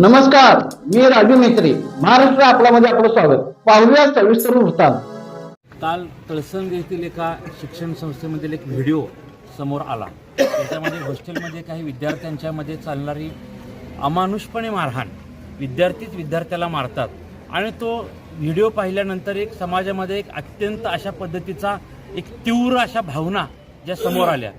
नमस्कार मी राजू मेत्री महाराष्ट्र आपल्यामध्ये आपलं स्वागत. पाहूया सविस्तर वृत्तांत. काल तळसंग येथील एका शिक्षण संस्थेमधील एक व्हिडिओ समोर आला. त्याच्यामध्ये हॉस्टेलमध्ये काही विद्यार्थ्यांच्यामध्ये चालणारी अमानुषपणे मारहाण. विद्यार्थीच विद्यार्थ्याला मारतात. आणि तो व्हिडिओ पाहिल्यानंतर एक समाजामध्ये एक अत्यंत अशा पद्धतीचा एक तीव्र अशा भावना ज्या समोर आल्या.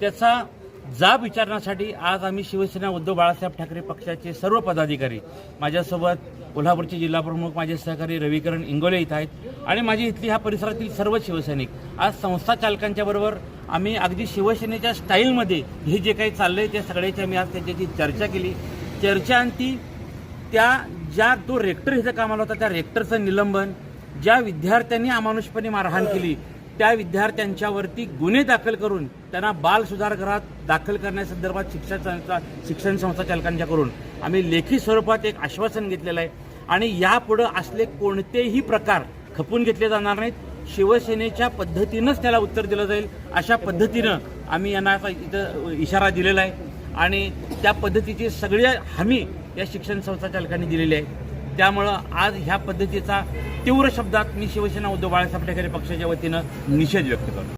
त्याचा जाब विचारण्यासाठी आज आम्ही शिवसेना उद्धव बाळासाहेब ठाकरे पक्षाचे सर्व पदाधिकारी माझ्यासोबत कोल्हापूरचे जिल्हाप्रमुख माझे सहकारी रविकरण इंगोले इथं आहेत आणि माझी इथली ह्या परिसरातील सर्व शिवसैनिक. आज संस्था चालकांच्या बरोबर आम्ही अगदी शिवसेनेच्या स्टाईलमध्ये हे जे काही चाललंय त्या सगळ्याची आम्ही आज त्यांच्याशी चर्चा केली. चर्चा ती त्या ज्या तो रेक्टर हिचं कामाला होता त्या रेक्टरचं निलंबन ज्या विद्यार्थ्यांनी अमानुषपणे मारहाण केली त्या विद्यार्थ्यांच्यावरती गुन्हे दाखल करून त्यांना बाल सुधारगृहात दाखल करण्यासंदर्भात शिक्षण संस्था शिक्षण संस्था चालकांच्याकडून आम्ही लेखी स्वरूपात एक आश्वासन घेतलेलं आहे. आणि यापुढं असले कोणतेही प्रकार खपून घेतले जाणार नाहीत. शिवसेनेच्या पद्धतीनंच त्याला उत्तर दिलं जाईल. अशा पद्धतीनं आम्ही यांना आता इथं इशारा दिलेला आहे. आणि त्या पद्धतीची सगळी हमी या शिक्षण संस्था चालकांनी दिलेली आहे. त्यामुळं आज ह्या पद्धतीचा तीव्र शब्दात मी शिवसेना उद्धव बाळासाहेब ठाकरे पक्षाच्या वतीनं निषेध व्यक्त करतो.